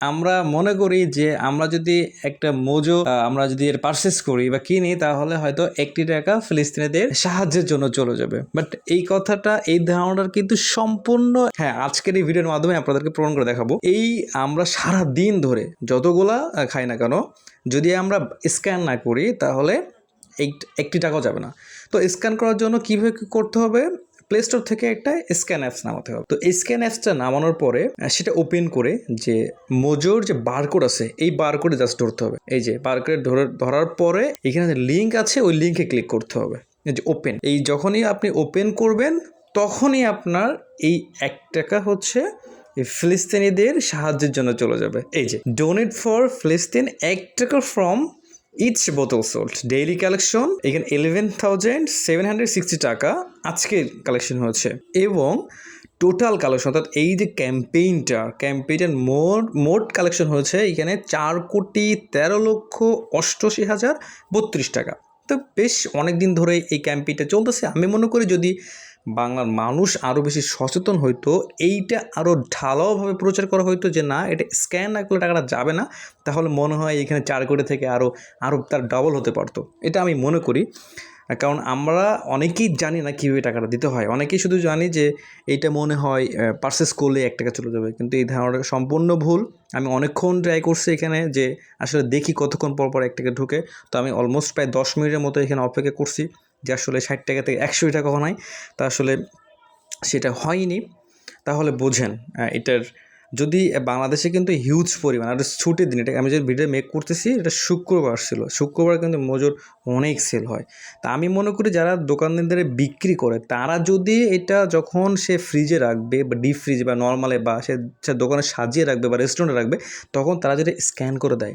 আমরা মনে করি যে আমরা যদি একটা মোজো আমরা যদি এর পারচেস করি বা কিনি, তাহলে হয়তো একটি টাকা ফিলিস্তিনিদের সাহায্যের জন্য চলে যাবে। বাট এই কথাটা, এই ধারণাটা কিন্তু সম্পূর্ণ হ্যাঁ আজকের এই ভিডিওর মাধ্যমে আপনাদেরকে প্রমাণ করে দেখাবো। এই আমরা সারা দিন ধরে যতগুলা খাই না কেন, যদি আমরা স্ক্যান না করি, তাহলে এক- একটি টাকাও যাবে না। তো স্ক্যান করার জন্য কীভাবে করতে হবে? প্লে স্টোর থেকে একটা স্ক্যান অ্যাপস নামাতে হবে। তো স্ক্যান অ্যাপসটা নামানোর পরে সেটা ওপেন করে যে মোজোর যে বারকোড আছে, এই বারকোডে জাস্ট ধরতে হবে। এই যে বারকোড ধরে, ধরার পরে এখানে যে লিঙ্ক আছে, ওই লিঙ্কে ক্লিক করতে হবে। যে ওপেন এই যখনই আপনি ওপেন করবেন, তখনই আপনার এই এক টাকা হচ্ছে ফিলিস্তিনিদের সাহায্যের জন্য চলে যাবে। এই যে ডোনেট ফর ফিলিস্তিন এক টাকা from each bottle sold daily collection এখানে eleven thousand seven hundred sixty টাকা আজকের কালেকশন হয়েছে। এবং টোটাল কালেকশন অর্থাৎ এই যে ক্যাম্পেইনটা ক্যাম্পেইনের মোট মোট কালেকশন হয়েছে এখানে চার কোটি তেরো লক্ষ অষ্টআশি হাজার বত্রিশ টাকা। তো বেশ অনেক দিন ধরে এই ক্যাম্পেইনটা চলতেছে। আমি মনে করি যদি বাংলার মানুষ আরও বেশি সচেতন হইতো, এইটা আরও ঢালাওভাবে প্রচার করা হইতো যে না, এটা স্ক্যান না করলে টাকাটা যাবে না, তাহলে মনে হয় এখানে চার কোটি থেকে আরও আরও তার ডবল হতে পারতো। এটা আমি মনে করি। কারণ আমরা অনেকেই জানি না কীভাবে টাকাটা দিতে হয়। অনেকেই শুধু জানি যে এইটা মনে হয় পার্সেস করলে এক টাকা চলে যাবে। কিন্তু এই ধারণাটা সম্পূর্ণ ভুল। আমি অনেকক্ষণ ট্রাই করছি এখানে যে আসলে দেখি কতক্ষণ পর পর এক টাকা ঢুকে। তো আমি অলমোস্ট প্রায় দশ মিনিটের মতো এখানে অপেক্ষা করছি। যে আসলে ষাট টাকা থেকে একশো টাকা হয় তা আসলে সেটা হয়নি। তাহলে বোঝেন এটার যদি বাংলাদেশে কিন্তু হিউজ পরিমাণ, আর ছুটির দিন, এটা আমি যে ভিডিও মেক করতেছি, এটা শুক্রবার ছিল। শুক্রবার কিন্তু মজুর অনেক সেল হয়। তা আমি মনে করি যারা দোকানদারে বিক্রি করে, তারা যদি এটা যখন সে ফ্রিজে রাখবে বা ডিপ ফ্রিজ বা নর্মালে বা সে দোকানে সাজিয়ে রাখবে বা রেস্টুরেন্টে রাখবে, তখন তারা যদি স্ক্যান করে দেয়।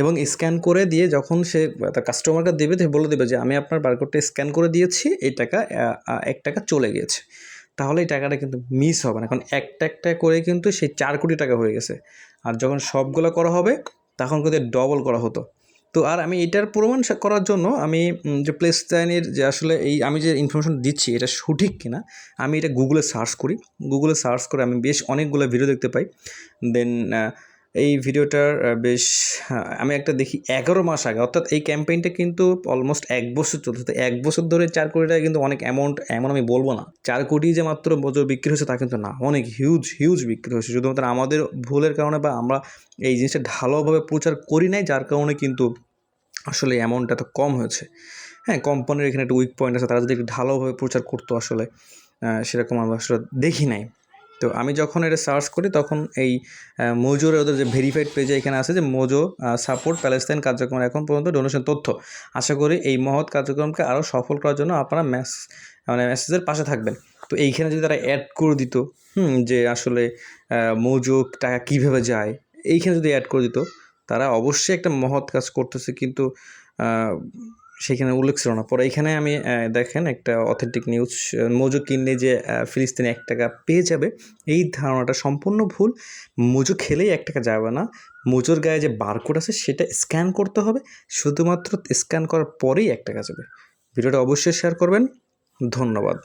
এবং স্ক্যান করে দিয়ে যখন সে, তার কাস্টমারকে দেবে, সে বলে দেবে যে, আমি আপনার বারকোডটা স্ক্যান করে দিয়েছি, এই টাকা এক টাকা চলে গিয়েছে। তাহলে এই টাকাটা কিন্তু মিস হবে না। এখন একটা একটা করে কিন্তু সেই চার কোটি টাকা হয়ে গেছে। আর যখন সবগুলো করা হবে, তখন কিন্তু ডবল করা হতো। তো আর আমি এটার প্রমাণ করার জন্য আমি যে প্লে স্ট্যানের যে আসলে এই, আমি যে ইনফরমেশন দিচ্ছি, এটা সঠিক কিনা, আমি এটা গুগলে সার্চ করি। গুগলে সার্চ করে আমি বেশ অনেকগুলো ভিডিও দেখতে পাই। দেন এই ভিডিওটার বেশ হ্যাঁ, আমি একটা দেখি এগারো মাস আগে অর্থাৎ এই ক্যাম্পেইনটা কিন্তু অলমোস্ট এক বছর চলছে। তো এক বছর ধরে চার কোটি টাকা কিন্তু অনেক অ্যামাউন্ট এমন আমি বলব না। চার কোটি যে মাত্র বছর বিক্রি হচ্ছে তা কিন্তু না অনেক হিউজ হিউজ বিক্রি হচ্ছে শুধুমাত্র আমাদের ভুলের কারণে বা আমরা এই জিনিসটা ঢালোভাবে প্রচার করি নাই যার কারণে কিন্তু আসলে অ্যামাউন্টটা তো কম হয়েছে। হ্যাঁ কোম্পানির এখানে একটা উইক পয়েন্ট আছে তারা যদি একটু ঢালোভাবে প্রচার করতো আসলে সেরকম আমরা আসলে দেখি নাই। তো আমি যখন এটা সার্চ করি, তখন এই মোজোর ওদের যে ভেরিফাইড পেজে এখানে আছে যে মোজো সাপোর্ট প্যালেস্তাইন কার্যক্রম এখন পর্যন্ত ডোনেশন তথ্য। আশা করি এই মহৎ কার্যক্রমকে আরও সফল করার জন্য আপনারা ম্যাস মানে মেসেজের পাশে থাকবেন। তো এইখানে যদি তারা অ্যাড করে দিত, হুম, যে আসলে মোজো টাকা কীভাবে যায়, এইখানে যদি অ্যাড করে দিত, তারা অবশ্যই একটা মহৎ কাজ করতেছে। কিন্তু সেখানে উল্লেখ ছিল না। পরে এখানে আমি দেখেন একটা অথেন্টিক নিউজ মজু কিনলে যে ফিলিস্তিনে এক টাকা পেয়ে যাবে, এই ধারণাটা সম্পূর্ণ ভুল। মজু খেলেই এক টাকা যাবে না। মজুর গায়ে যে বারকোড আছে, সেটা স্ক্যান করতে হবে। শুধুমাত্র স্ক্যান করার পরেই এক টাকা যাবে। ভিডিওটা অবশ্যই শেয়ার করবেন। ধন্যবাদ।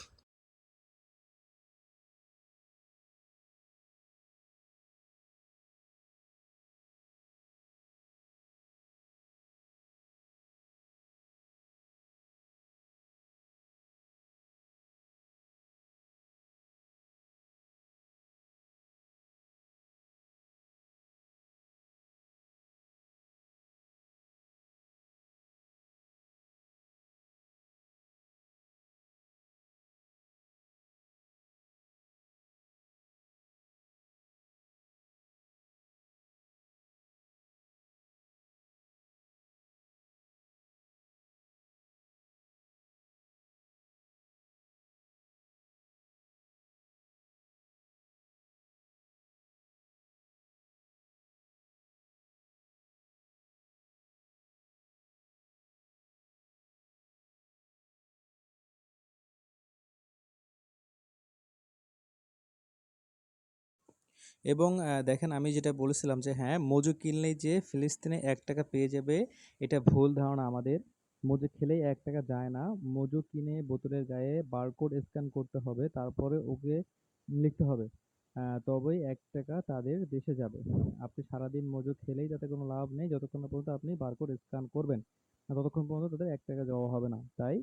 এবং দেখেন আমি যেটা বলেছিলাম যে হ্যাঁ মজু কিনলেই যে ফিলিস্তিনে এক টাকা পেয়ে যাবে, এটা ভুল ধারণা আমাদের। মজু খেলেই এক টাকা যায় না। মজু কিনে বোতলের গায়ে বারকোড স্ক্যান করতে হবে, তারপরে ওকে লিখতে হবে। তবেই এক টাকা তাদের দেশে যাবে। আপনি সারাদিন মজু খেলেই তাতে কোনো লাভ নেই। যতক্ষণ পর্যন্ত আপনি বারকোড স্ক্যান করবেন ততক্ষণ পর্যন্ত তাদের এক টাকা জমা হবে না। তাই